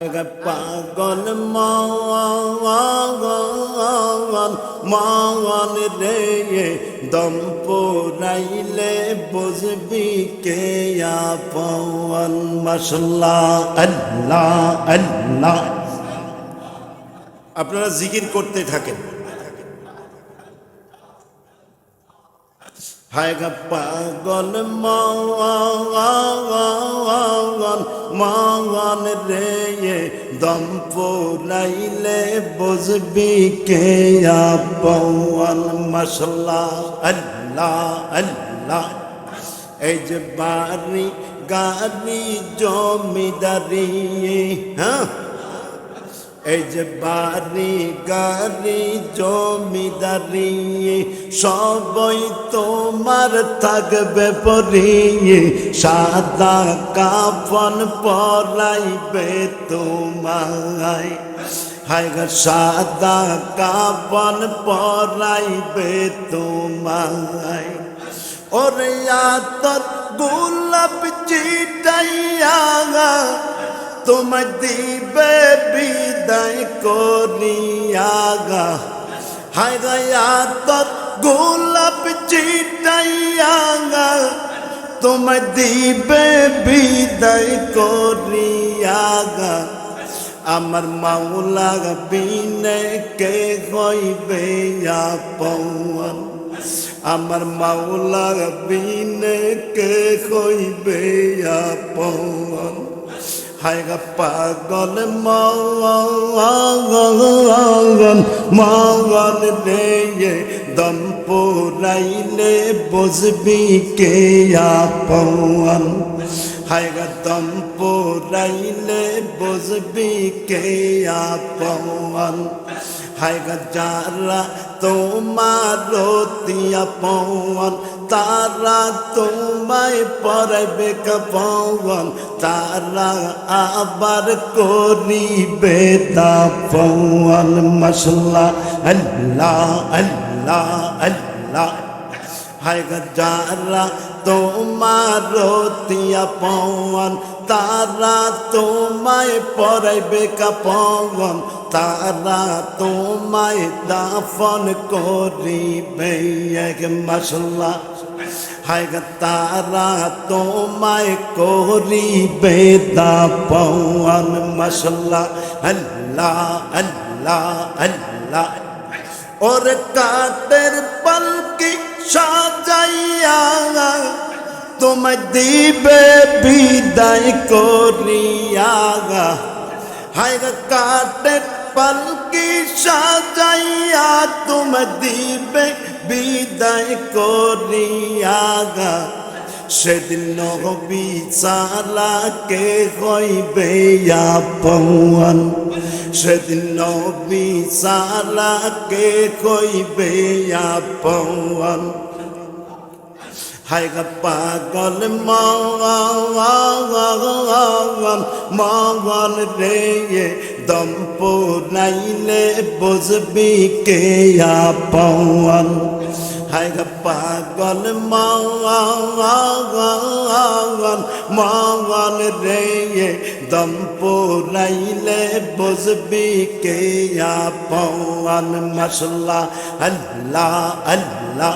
পাগল মাওয়ান মাওয়ান রে দম পুরাইলে বুঝবি কে আপন? মশলা আল্লাহ আল্লাহ। আপনারা জিকির করতে থাকেন। হায় গা পাগল মন মন রে দম পুরাইলে বুঝবি কে আপন? মশলা আল্লাহ আল্লাহ। এই যে বাড়ি, গাড়ি, জমিদারি হ্যাঁ? এই যে বাড়ি, গাড়ি, জমিদারি, সবই তোমার থাকবে পরি। সাদা কাফন পরাইবে তোমায়। হায় গো, সাদা কাফন পরাইবে তোমায়। ওরে তোর গোলাপ চিটাইয়া তোমার দিবে বিদায় করিয়াগা। হায় গয়া তোর গোলাপ চিটাইয়াগা তোমার দিবে বিদায় করিয়াগা। আমার মাওলা বিনে কে হইবে আপন? আমার মাওলা বিনে কে হইবে আপন? হায় পাগল মগন মগন রে দম পুরাইলে বুঝবি কে আপন? হায় দম পুরাইলে বুঝবি কে আপন? হায়গা যারা তোমার রতিয়া পৌন তারা তোমায় পরবে কপন, তারা আবার করিবে তাপন মশলা আল্লাহ আল্লাহ আল্লাহ। হায়গা যারা তোমার রতিয়া পৌন তারা তোমায় পড়বে কপন, তারা তোমায় দাফন করিবে এক মশলা হায় তারা তোমায় করিবে দাপন মশলা আল্লাহ আল্লাহ আল্লাহ। ওর কাটের পলকি সাজাইয়া তোমায় দিবে বিদায় করিয়া হায় গা কাটের পলকি সাজাইয়া তুম দিবে বিদায় করিয়া সেদিন নবী চালাকে হইবে আপন। সেদিন নবী চালাকে হইবে আপন। হায় পাগল মগন রে দম পুরাইলে বুঝবি কে আপন। হায় পাগল মগন মগন রে দম পুরাইলে বুঝবি কে আপন। মশলা আল্লাহ আল্লাহ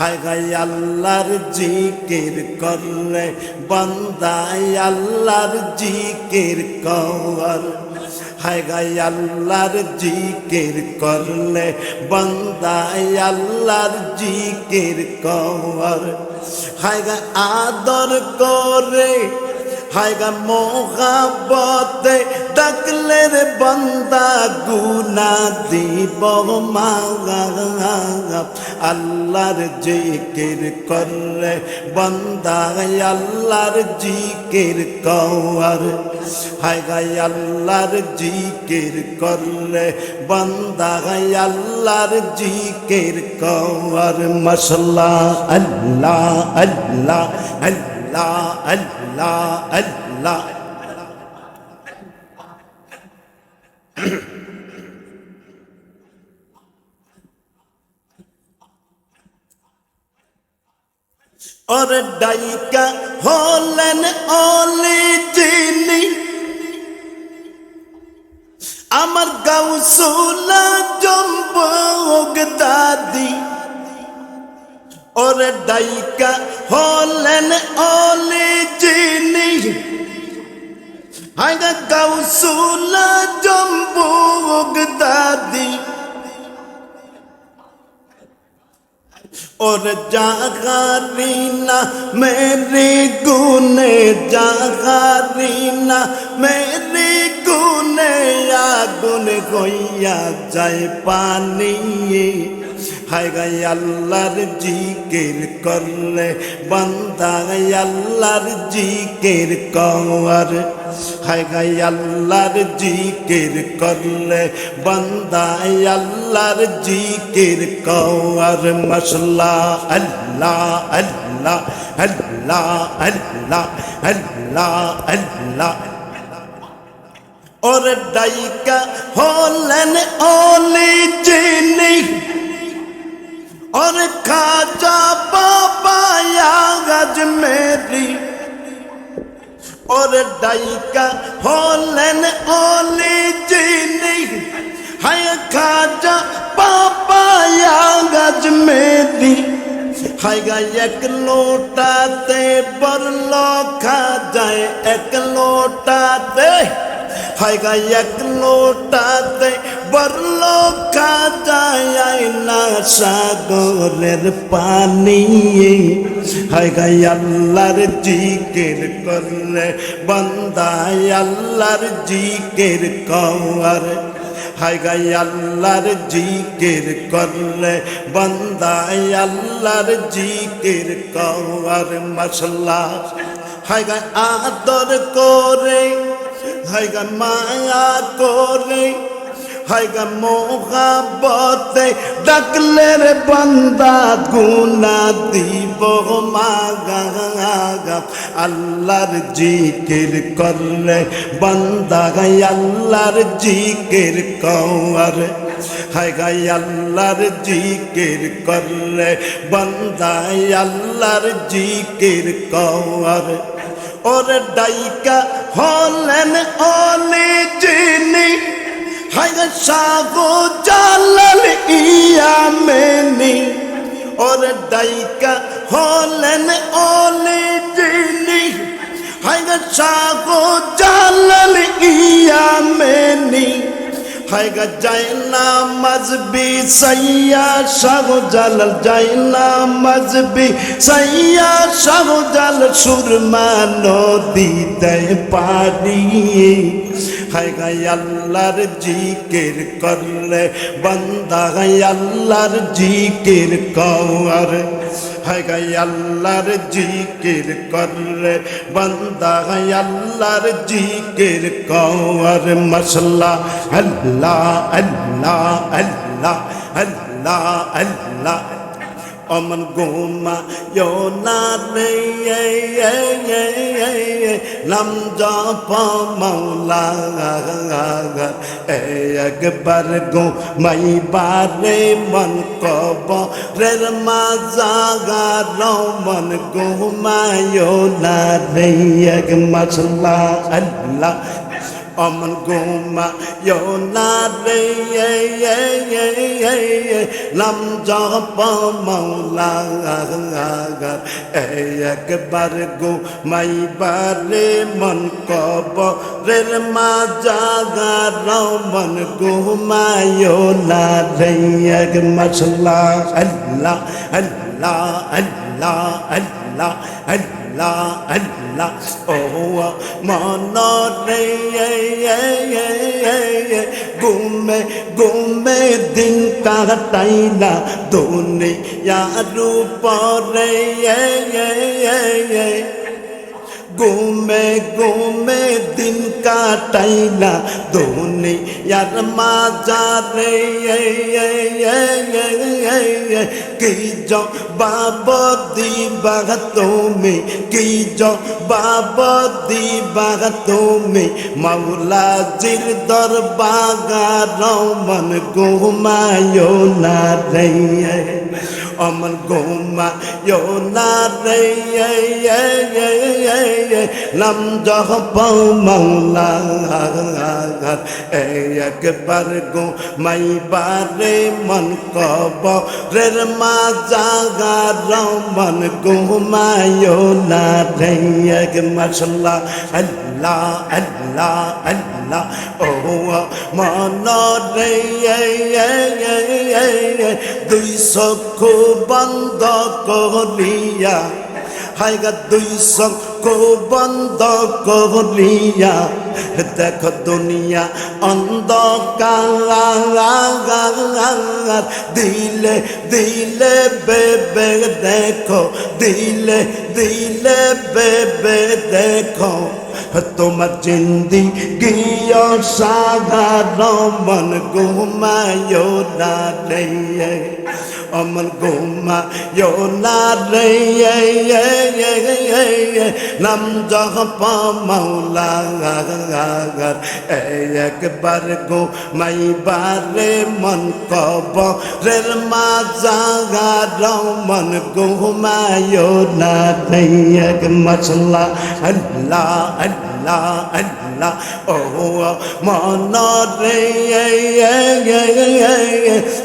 হায় আল্লাহর জিকির করলে, বন্দাই আল্লাহর জিকির কর। হায় আল্লাহর জিকির করলে, বন্দাই আল্লাহর জিকির কর। হায় আদর করে, হায় মোহাবতে ডাকলে রে বন্দা, গুনা দিব আল্লাহর জিকির করলে বন্দা, আল্লাহর জিকির কর হায় গাই আল্লাহর জিকির করলে বন্দা, আল্লাহর জিকির কর মশলা আল্লাহ আল্লাহ আল্লাহ আল্লাহ আল্লাহ। ওরে ডাইকা হলেন অলি যিনি আমার গাউসুলা জম্বক দাদি ওরে ডাইকা হলেন অলি যিনি হাইগা গাউসুলা জম্বক और जागारीना मेरे गुने जागारीना मेरे गुने আগুন হইয়া যায় পানি হায় গাই আল্লাহর জিকির করলে বান্দা আল্লাহর জিকির কর হায় গাই আল্লাহর জিকির করলে বান্দা আল্লাহর জিকির কর মশলা আল্লাহ আল্লাহ আল্লাহ আল্লাহ আল্লাহ আল্লাহ ওর ডাইকা হলেন অলি চিনি और खाजा बाबा यागज मेरी ওর ডাইকা হলেন অলি জিনি হায় খাজা পাপা গজ মেদি হায় গা এক লোটাতে বরল খা যায় এক লোটাতে হায় গা এক লোটাতে বরলো কাজায় না সাগরের পানি। হায় গা আল্লাহর জিকির করলে, বন্দায় আল্লাহর জিকির কর হায় গাই আল্লাহর জিকির করলে, বন্দায় আল্লাহর জিকির কর মশলা হায় গাই আদর করে হাইগা মায়া করে হাইগা মোহাবতে ডাকলে বান্দা গুনা দিব মাগা আল্লাহর জিকির করলে বান্দা গাই আল্লাহর জিকির কর হায় গাই আল্লাহর জিকির করলে বান্দাই আল্লাহর জিকির কর ওরে ডাইকা হলেন অলি চিনি সাগো জালাল ইয়া মেনি ওরে ডাইকা হলেন অলি জিনি সাগো জালাল ইয়া যাই না মজবি সৈয়া শাহ জালাল না মজবি সৈয়া শাহ জাল সুরমা নদী দেয় পারি হায়গা আল্লাহর জিকির করলে, বন্দা আল্লাহর জিকির কর গাই আল্লাহর জিকির করলে বন্দা আল্লাহর জিকির কর মশলা। আল্লাহ আল্লাহ আল্লাহ আল্লাহ আল্লাহ। অমন গোমা yo na রে নাম জপ মৌলা একবার গো মাই বারে মন কব রের মাজাগার মন গো মায়ো না রে এক মশলা আল্লাহ অমন গোমা না রে নাম জপ মৌলা একবার গো মাই বারে মন কব রের মা জাগার মন গো মায়ো না রে এক মশলা আল্লাহ আল্লাহ আল্লাহ আল্লাহ আল্লাহ আল্লাহ ও মনরে গুমে গুমে দিন কাটাইলা দুনিয়ার উপরে গুমে গুমে দিন কাটাইলা দুনিয়ার মাজারে কি জবাব দিবা তুমি কি জবাব দিবা তুমি মাওলা জির দরবাগার মন ঘুমায়ো না রে অমন গোমা ইয়ো না রে নাম জহ পাও মৌলা একবার গো মাই বারে মন কব রের মা জাগা রমন গো মায়ো না রে এক মশলা আল্লাহ আল্লাহ আল্লাহ। ও মন রে দুই চক্ষু বন্ধ করিয়া। হাইগা দুই চক্ষু বন্ধ করিয়া দেখ দুনিয়া অন্ধকার দিলে দিলে বেবে দেখো দিলে দিলে বেবে দেখো তোমার জিন্দি গিয় সাধারণ মন ঘুমায় না রে অমন ঘুমায় না রে নাম জহ মাওলা একবার গো মাই বারে মন কব রের মা জাগার মন ঘুমায় না। রে এক মশলা আল্লাহ আল্লাহ আল্লাহ। ও মন রে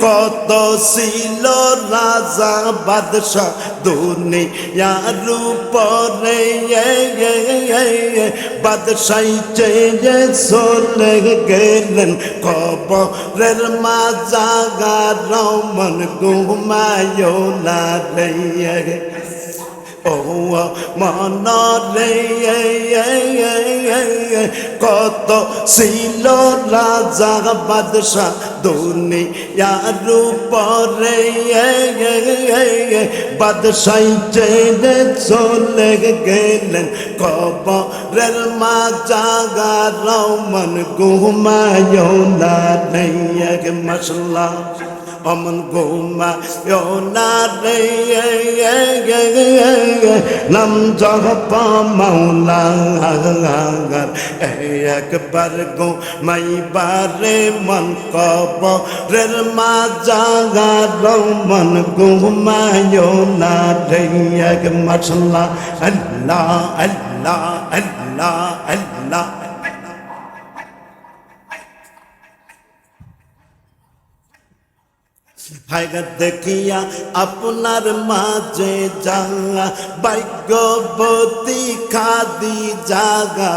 কত ছিল রাজা, বাদশাহ দুনিয়ার উপরে বাদশাই চেয়ে চলে গেলেন কবরের মা জাগা রমন ঘুমায় না রে ও মন রে কত ছিল রাজা বাদশাহ দুনিয়ার উপরে? বাদশাই চেয়ে চলে গেলেন কবরের মা জাগা রমন ঘুমায় না নেই মশলা। অমন গোমা না রে নাম জহ মাওলা একবার গো মাই বারে মন কব রের মা জাগা রমন ঘুমায় না রে, এক মশলা। আল্লাহ আল্লাহ আল্লাহ আল্লাহ ভাইগা দেখিয়া আপনার মাঝে জাগা ভাগ্যবতী খাদি জাগা।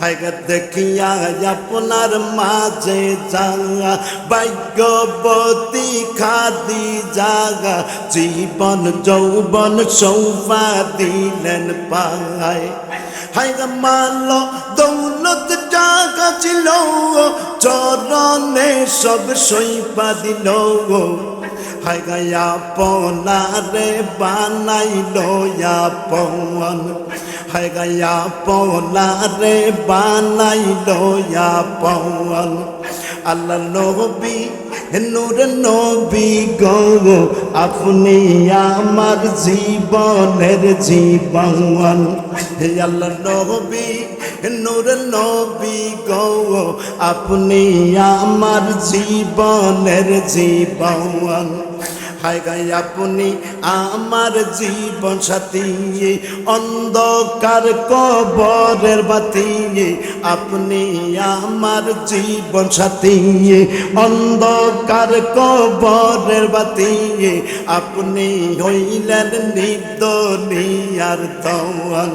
ভাইগা দেখিয়া আপনার মাঝে জাগা ভাগ্যবতী খাদি জাগা। জীবন, যৌবন সৌফা দিলেন পায় হাইগা মাল দৌলত ছিল চরণে সব সইপা দিল হাইগা পনারে বানাইল পন হাইগা পনারে বানাইল পন আল্লাহ নবী, নূর নবী গো, আপনি আমার জীবনের জীবন। হে আল্লাহ নবী নূর নবী গো আপনি আমার জীবনের জীবন। হায় গাই আপনি আমার জীবন সাথী অন্ধকার কবরের বাতি আপনি আমার জীবন সাথী অন্ধকার কবরের বাতি আপনি হইলেন নিদনিয়ার দওয়ান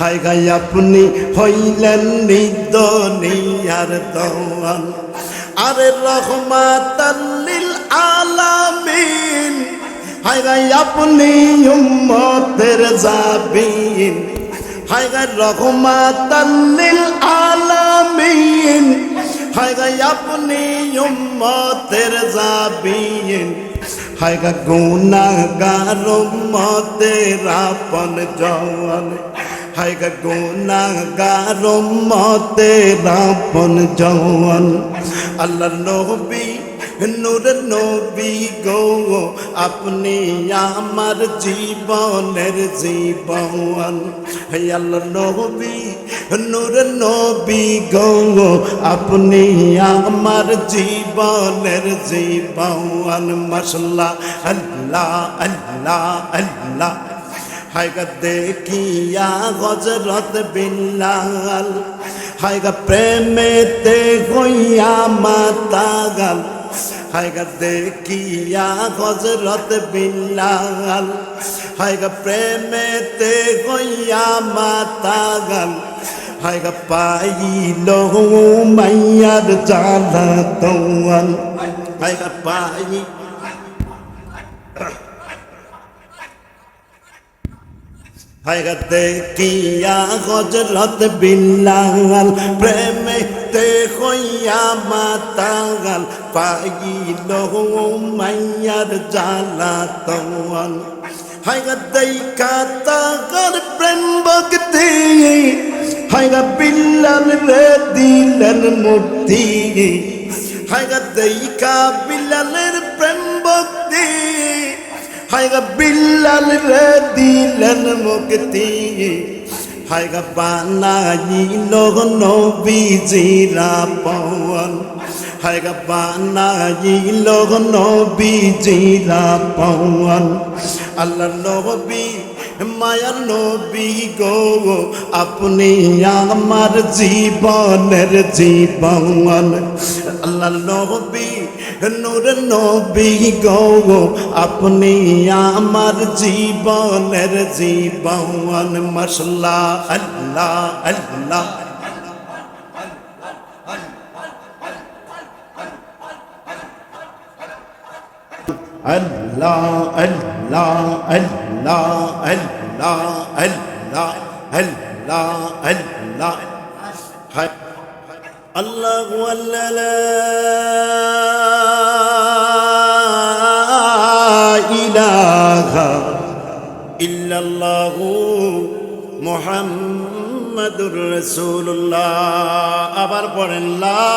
হায় গাই আপনি হইলেন নিদনিয়ার দওয়ান আরে রহমাতাল্লিল আলামিন। হায় গাই আপনি উম্মতের জাবিন। হায় গাই রহমাতাল্লিল আলামিন। হায় গাই আপনি উম্মতের জাবিন। হায় গা গুনাগার উম্মতের আপন জওয়ান। হায় গা গুনাগার উম্মতের আপন জওয়ান। আল্লাহ নবী নূর নবী গো আপনি আমার জীবনের জীবন হে আল্লাহ নবী নূর নবী গো আপনি আমার জীবনের জীবন মশলা আল্লাহ আল্লাহ আল্লাহ হায়গা দেখিয়া হজরত বিল্লাল হায়গা প্রেমেতে হইয়া মাতাগাল হায়গা দেখিয়া হজরত বিল্লাল হায়গা প্রেমেতে হইয়া মাতাগাল হায়গা পাইল মাইয়ার জালা তোয়াল হায়গা পাই হায়গা দেখিয়া হজরত বিল্লাল প্রেমে তে হইয়া মাতাগাল পাইল মাইয়ার জালা তোয়াল হায়গা দেখা তাগার প্রেম ভক্তি হায়গা বিল্লাল রে দিলেন মুক্তি হায়গা দেখা বিল্লালের প্রেম ভক্তি হায়গা বিল্লাল রে দিলেন মুক্তি। হায়গা বানাইল নবীজিরা পওয়ান হায়গা বানাইল নবীজিরা পওয়ান আল্লাহ নবী মায়ার নবী গো, আপনি আমার জীবনের জীবন। আল্লাহ নবী নূর নবী গো আপনি আমার জীবনের জীবন মশলা আল্লাহ আল্লাহ। আল্লাহ আল্লাহ আল্লাহ আল্লাহ আল্লাহ আল্লাহ আল্লাহ। আল্লাহ ইলাহা ইল্লাল্লাহু মোহাম্মদুর রসুল্লাহ আবার পড়েন লা